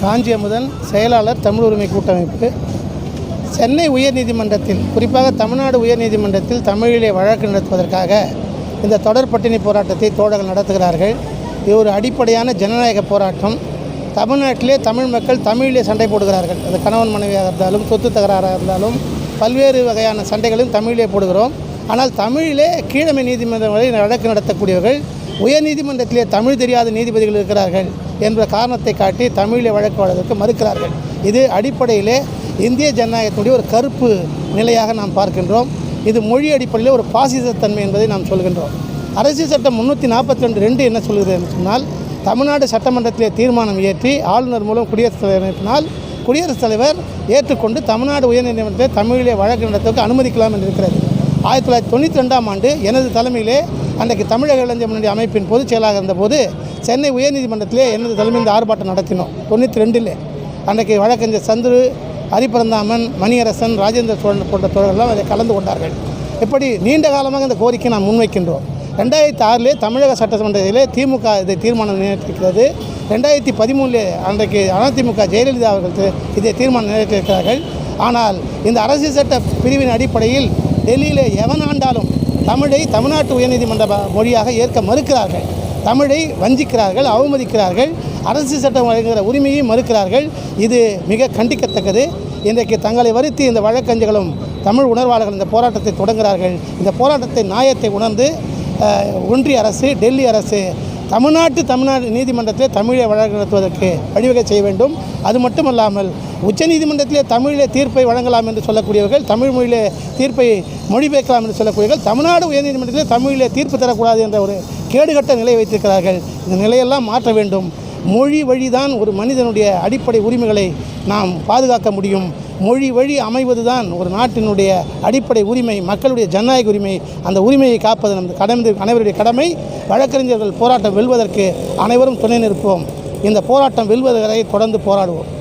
காஞ்சி அமுதன் செயலாளர் தமிழ் உரிமை கூட்டமைப்பு. சென்னை உயர்நீதிமன்றத்தில் குறிப்பாக தமிழ்நாடு உயர்நீதிமன்றத்தில் தமிழிலே வழக்கு நடத்துவதற்காக இந்த தொடர் பட்டினி போராட்டத்தை தோழர்கள் நடத்துகிறார்கள். இது ஒரு அடிப்படையான ஜனநாயக போராட்டம். தமிழ்நாட்டிலே தமிழ் மக்கள் தமிழிலே சண்டை போடுகிறார்கள். அது கணவன் மனைவியாக இருந்தாலும் சொத்து தகராறாக இருந்தாலும் பல்வேறு வகையான சண்டைகளையும் தமிழிலே போடுகிறோம். ஆனால் தமிழிலே கீழமை நீதிமன்றம் வரை வழக்கு நடத்தக்கூடியவர்கள் உயர்நீதிமன்றத்திலே தமிழ் தெரியாத நீதிபதிகள் இருக்கிறார்கள். என்ற காரணத்தை காட்டி தமிழிலே வழக்கு வழக்கு மறுக்கிறார்கள். இது அடிப்படையிலே இந்திய ஜனநாயகத்தினுடைய ஒரு கருப்பு நிலையாக நாம் பார்க்கின்றோம். இது மொழி அடிப்படையில் ஒரு பாசிசத்தன்மை என்பதை நாம் சொல்கின்றோம். அரசியல் சட்டம் முந்நூற்றி நாற்பத்தி ரெண்டு ரெண்டு என்ன சொல்கிறது என்று சொன்னால் தமிழ்நாடு சட்டமன்றத்திலே தீர்மானம் இயற்றி ஆளுநர் மூலம் குடியரசுத் தலைவர் அனுப்பினால் குடியரசுத் தலைவர் ஏற்றுக்கொண்டு தமிழ்நாடு உயர்நீதிமன்றத்தை தமிழிலே வழக்கு நடத்துவதற்கு அனுமதிக்கலாம் என்று இருக்கிறது. ஆயிரத்தி தொள்ளாயிரத்தி தொண்ணூற்றி ரெண்டாம் ஆண்டு எனது தலைமையிலே அன்றைக்கு தமிழக இளைஞர் முன்னணி அமைப்பின் பொதுச் செயலாக இருந்தபோது சென்னை உயர்நீதிமன்றத்திலே எனது தலைமையில் இந்த ஆர்ப்பாட்டம் நடத்தினோம். தொண்ணூற்றி ரெண்டில் அன்றைக்கு வழக்கறிஞர் சந்துரு ஹரிபரந்தாமன் மணியரசன் ராஜேந்திர சோழன் போன்ற தோழர்கள்லாம் அதை கலந்து கொண்டார்கள். இப்படி நீண்ட காலமாக இந்த கோரிக்கை நாம் முன்வைக்கின்றோம். ரெண்டாயிரத்தி ஆறிலே தமிழக சட்டமன்றத்திலே திமுக இதை தீர்மானம் நிறைவேற்றிருக்கிறது. ரெண்டாயிரத்தி பதிமூணிலே அன்றைக்கு அதிமுக ஜெயலலிதா அவர்கள் இதை தீர்மானம் நிறைவேற்றிருக்கிறார்கள். ஆனால் இந்த அரசியல் சட்ட பிரிவின் அடிப்படையில் டெல்லியிலே எவன் ஆண்டாலும் தமிழை தமிழ்நாட்டு உயர்நீதிமன்ற மொழியாக ஏற்க மறுக்கிறார்கள். தமிழை வஞ்சிக்கிறார்கள் அவமதிக்கிறார்கள். அரசு சட்டம் வழங்குகிற உரிமையை மறுக்கிறார்கள். இது மிக கண்டிக்கத்தக்கது. இன்றைக்கு தங்களை வருத்தி இந்த வழக்கறிஞர்களும் தமிழ் உணர்வாளர்கள் இந்த போராட்டத்தை தொடங்குகிறார்கள். இந்த போராட்டத்தை நியாயத்தை உணர்ந்து ஒன்றிய அரசு டெல்லி அரசு தமிழ்நாட்டு தமிழ்நாடு நீதிமன்றத்தில் தமிழை வழக்கு நடத்துவதற்கு வழிவகை செய்ய வேண்டும். அது மட்டுமல்லாமல் உச்சநீதிமன்றத்திலே தமிழிலே தீர்ப்பை வழங்கலாம் என்று சொல்லக்கூடியவர்கள் தமிழ் மொழியிலே தீர்ப்பை மொழிபெயர்க்கலாம் என்று சொல்லக்கூடியவர்கள் தமிழ்நாடு உயர்நீதிமன்றத்திலே தமிழிலே தீர்ப்பு தரக்கூடாது என்ற ஒரு கேடுகட்ட நிலை வைத்திருக்கிறார்கள். இந்த நிலையெல்லாம் மாற்ற வேண்டும். மொழி வழிதான் ஒரு மனிதனுடைய அடிப்படை உரிமைகளை நாம் பாதுகாக்க முடியும். மொழி வழி அமைவதுதான் ஒரு நாட்டினுடைய அடிப்படை உரிமை மக்களுடைய ஜனநாயக உரிமை. அந்த உரிமையை காப்பது நமது கடமை அனைவருடைய கடமை. வழக்கறிஞர்கள் போராட்டம் வெல்வதற்கு அனைவரும் துணை நிற்போம். இந்த போராட்டம் வெல்வது வரை தொடர்ந்து போராடுவோம்.